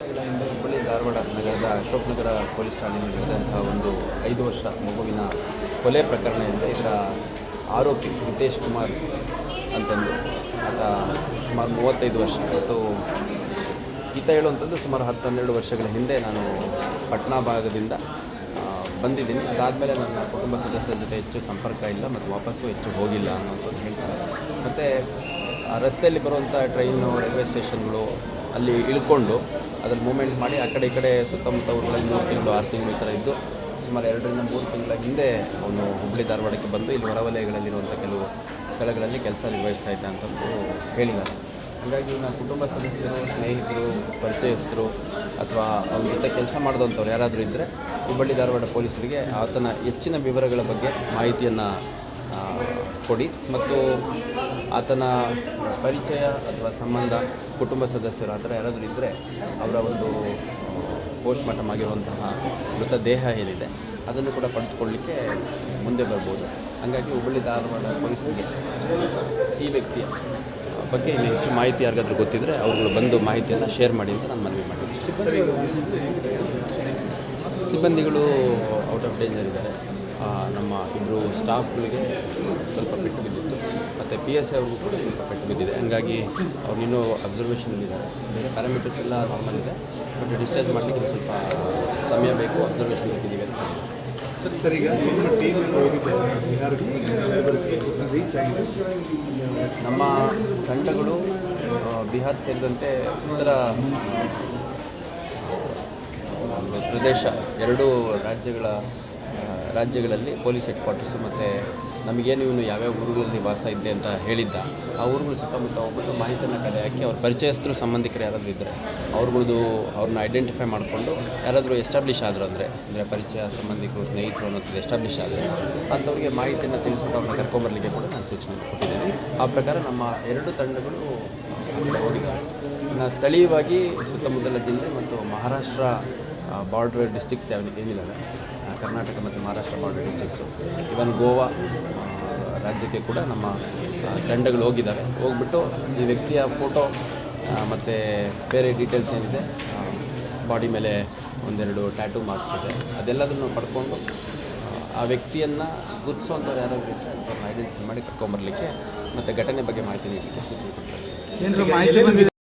ಹುಬ್ಬಳ್ಳಿ ಧಾರವಾಡ ನಗರದ ಅಶೋಕ್ ನಗರ ಪೊಲೀಸ್ ಠಾಣೆಯಲ್ಲಿ ನಡೆದಂತಹ ಒಂದು ಐದು ವರ್ಷ ಮಗುವಿನ ಕೊಲೆ ಪ್ರಕರಣ ಎಂದರೆ ಇದರ ಆರೋಪಿ ಹಿತೇಶ್ ಕುಮಾರ್ ಅಂತಂದು ಆತ ಸುಮಾರು ಮೂವತ್ತೈದು ವರ್ಷ ಮತ್ತು ಈತ ಹೇಳುವಂಥದ್ದು ಸುಮಾರು ಹತ್ತು ಹನ್ನೆರಡು ವರ್ಷಗಳ ಹಿಂದೆ ನಾನು ಪಟ್ನಾ ಭಾಗದಿಂದ ಬಂದಿದ್ದೀನಿ. ಅದಾದಮೇಲೆ ನನ್ನ ಕುಟುಂಬ ಸದಸ್ಯರ ಜೊತೆ ಹೆಚ್ಚು ಸಂಪರ್ಕ ಇಲ್ಲ ಮತ್ತು ವಾಪಸ್ಸು ಹೆಚ್ಚು ಹೋಗಿಲ್ಲ ಅನ್ನೋಂಥದ್ದು ಹೇಳ್ತಾರೆ. ಮತ್ತು ರಸ್ತೆಯಲ್ಲಿ ಬರುವಂಥ ಟ್ರೈನು, ರೈಲ್ವೆ ಸ್ಟೇಷನ್ಗಳು ಅಲ್ಲಿ ಇಳ್ಕೊಂಡು ಅದ್ರಲ್ಲಿ ಮೂಮೆಂಟ್ ಮಾಡಿ ಆ ಕಡೆ ಈ ಕಡೆ ಸುತ್ತಮುತ್ತ ಊರುಗಳಲ್ಲಿ ಮೂರು ತಿಂಗಳು, ಆರು ತಿಂಗಳು ಈ ಥರ ಇದ್ದು ಸುಮಾರು ಎರಡರಿಂದ ಮೂರು ತಿಂಗಳ ಹಿಂದೆ ಅವನು ಹುಬ್ಬಳ್ಳಿ ಧಾರವಾಡಕ್ಕೆ ಬಂದು ಇಲ್ಲಿ ಹೊರವಲಯಗಳಲ್ಲಿರುವಂಥ ಕೆಲವು ಸ್ಥಳಗಳಲ್ಲಿ ಕೆಲಸ ನಿರ್ವಹಿಸ್ತಾ ಇದ್ದ ಅಂತಂದು ಹೇಳಿದ್ದಾರೆ. ಹಾಗಾಗಿ ನನ್ನ ಕುಟುಂಬ ಸದಸ್ಯರು, ಸ್ನೇಹಿತರು, ಪರಿಚಯಸ್ಥರು ಅಥವಾ ಅವ್ರ ಜೊತೆ ಕೆಲಸ ಮಾಡಿದಂಥವ್ರು ಯಾರಾದರೂ ಇದ್ದರೆ ಹುಬ್ಬಳ್ಳಿ ಧಾರವಾಡ ಪೊಲೀಸರಿಗೆ ಆತನ ಹೆಚ್ಚಿನ ವಿವರಗಳ ಬಗ್ಗೆ ಮಾಹಿತಿಯನ್ನು ಕೊಡಿ. ಮತ್ತು ಆತನ ಪರಿಚಯ ಅಥವಾ ಸಂಬಂಧ ಕುಟುಂಬ ಸದಸ್ಯರು ಆ ಥರ ಯಾರಾದರೂ ಇದ್ದರೆ ಅವರ ಒಂದು ಪೋಸ್ಟ್ ಮಾರ್ಟಮ್ ಆಗಿರುವಂತಹ ಮೃತದೇಹ ಏನಿದೆ, ಅದನ್ನು ಕೂಡ ಪಡೆದುಕೊಳ್ಳಿಕ್ಕೆ ಮುಂದೆ ಬರ್ಬೋದು. ಹಾಗಾಗಿ ಹುಬ್ಬಳ್ಳಿ ಧಾರವಾಡ ಪೊಲೀಸರಿಗೆ ಈ ವ್ಯಕ್ತಿಯ ಬಗ್ಗೆ ಇನ್ನು ಹೆಚ್ಚು ಮಾಹಿತಿ ಯಾರಿಗಾದ್ರೂ ಗೊತ್ತಿದ್ದರೆ ಅವರುಗಳು ಬಂದು ಮಾಹಿತಿಯನ್ನು ಶೇರ್ ಮಾಡಿ ಅಂತ ನಾನು ಮನವಿ ಮಾಡಿದ್ದೀನಿ ಸಿಬ್ಬಂದಿಗಳು ಔಟ್ ಆಫ್ ಡೇಂಜರ್ ಇದ್ದಾರೆ. ನಮ್ಮ ಇಬ್ಬರು ಸ್ಟಾಫ್ಗಳಿಗೆ ಸ್ವಲ್ಪ ಪೆಟ್ಟು ಬಿದ್ದಿತ್ತು. ಮತ್ತು ಪಿ ಎಸ್ ಐ ಅವ್ರಿಗೂ ಕೂಡ ಸ್ವಲ್ಪ ಪೆಟ್ಟು ಬಿದ್ದಿದೆ. ಹಾಗಾಗಿ ಅವ್ರು ಇನ್ನೂ ಅಬ್ಸರ್ವೇಷನಲ್ಲಿದ್ದಾರೆ ಬೇರೆ ಪ್ಯಾರಾಮೀಟರ್ಸ್ ಎಲ್ಲ ನಾರ್ಮಲ್ ಇದೆ. ಬಟ್ ಡಿಸ್ಚಾರ್ಜ್ ಮಾಡಲಿಕ್ಕೆ ಸ್ವಲ್ಪ ಸಮಯ ಬೇಕು ಅಬ್ಸರ್ವೇಷನ್ ಇಟ್ಟಿದ್ದೀವಿ ಅಂತ ಸರ್ ಈಗ ನಿಮ್ಮ ಟೀಮ್ ನಮ್ಮ ತಂಡಗಳು ಬಿಹಾರ್ ಸೇರಿದಂತೆ ಉತ್ತರ ಪ್ರದೇಶ ಎರಡೂ ರಾಜ್ಯಗಳ ರಾಜ್ಯಗಳಲ್ಲಿ ಪೊಲೀಸ್ ಹೆಡ್ ಕ್ವಾರ್ಟರ್ಸು ಮತ್ತು ನಮಗೇನು ಇವನು ಯಾವ್ಯಾವ ಊರುಗಳಲ್ಲಿ ವಾಸ ಇದೆ ಅಂತ ಹೇಳಿದ್ದ, ಆ ಊರುಗಳು ಸುತ್ತಮುತ್ತ ಹೋಗ್ಬಿಟ್ಟು ಮಾಹಿತಿಯನ್ನು ಕಲೆ ಹಾಕಿ ಅವ್ರ ಪರಿಚಯಸ್ಥರು ಸಂಬಂಧಿಕರು ಯಾರಾದರೂ ಇದ್ದರೆ ಅವ್ರುಗಳದ್ದು ಅವ್ರನ್ನ ಐಡೆಂಟಿಫೈ ಮಾಡಿಕೊಂಡು ಯಾರಾದರೂ ಎಸ್ಟಾಬ್ಲಿಷ್ ಆದರು ಅಂದರೆ ಅಂದರೆ ಪರಿಚಯ ಸಂಬಂಧಿಕರು, ಸ್ನೇಹಿತರು ಅನ್ನೋದು ಎಸ್ಟಾಬ್ಲಿಷ್ ಆದರೆ ಅಂಥವ್ರಿಗೆ ಮಾಹಿತಿಯನ್ನು ತಿಳಿಸ್ಬಿಟ್ಟು ಅವ್ರನ್ನ ಕರ್ಕೊಂಬರ್ಲಿಕ್ಕೆ ಕೂಡ ನಾನು ಸೂಚನೆ ಕೊಟ್ಟಿದ್ದೀನಿ. ಆ ಪ್ರಕಾರ ನಮ್ಮ ಎರಡು ತಂಡಗಳು ಹೋಗಿದ್ದಾರೆ ಸ್ಥಳೀಯವಾಗಿ ಸುತ್ತಮುತ್ತಲ ಜಿಲ್ಲೆ ಮತ್ತು ಮಹಾರಾಷ್ಟ್ರ ಬಾರ್ಡ್ರ್ ಡಿಸ್ಟಿಕ್ಸ್ ಯಾವ ಏನಿದ್ದಾವೆ ಕರ್ನಾಟಕ ಮತ್ತು Maharashtra border districts even Goa ರಾಜ್ಯಕ್ಕೆ ಕೂಡ ನಮ್ಮ ತಂಡಗಳು ಹೋಗಿದ್ದಾವೆ. ಹೋಗ್ಬಿಟ್ಟು ಈ ವ್ಯಕ್ತಿಯ ಫೋಟೋ ಮತ್ತು ಬೇರೆ ಡೀಟೇಲ್ಸ್ ಏನಿದೆ ಬಾಡಿ ಮೇಲೆ ಒಂದೆರಡು ಟ್ಯಾಟೂ ಮಾರ್ಕ್ಸ್ ಇದೆ. ಅದೆಲ್ಲದನ್ನು ಪಡ್ಕೊಂಡು ಆ, ವ್ಯಕ್ತಿಯನ್ನು ಗುರುತಿಸುವಂಥವ್ರು ಯಾರಾದರೂ ಇದ್ದರೆ ಅಂಥವ್ರನ್ನ ಐಡೆಂಟಿಫೈ ಮಾಡಿ ಕರ್ಕೊಂಬರ್ಲಿಕ್ಕೆ ಮತ್ತು ಘಟನೆ ಬಗ್ಗೆ ಮಾಹಿತಿ ನೀಡಲಿಕ್ಕೆ ಸೂಚನೆ ಕೊಡ್ತಾರೆ.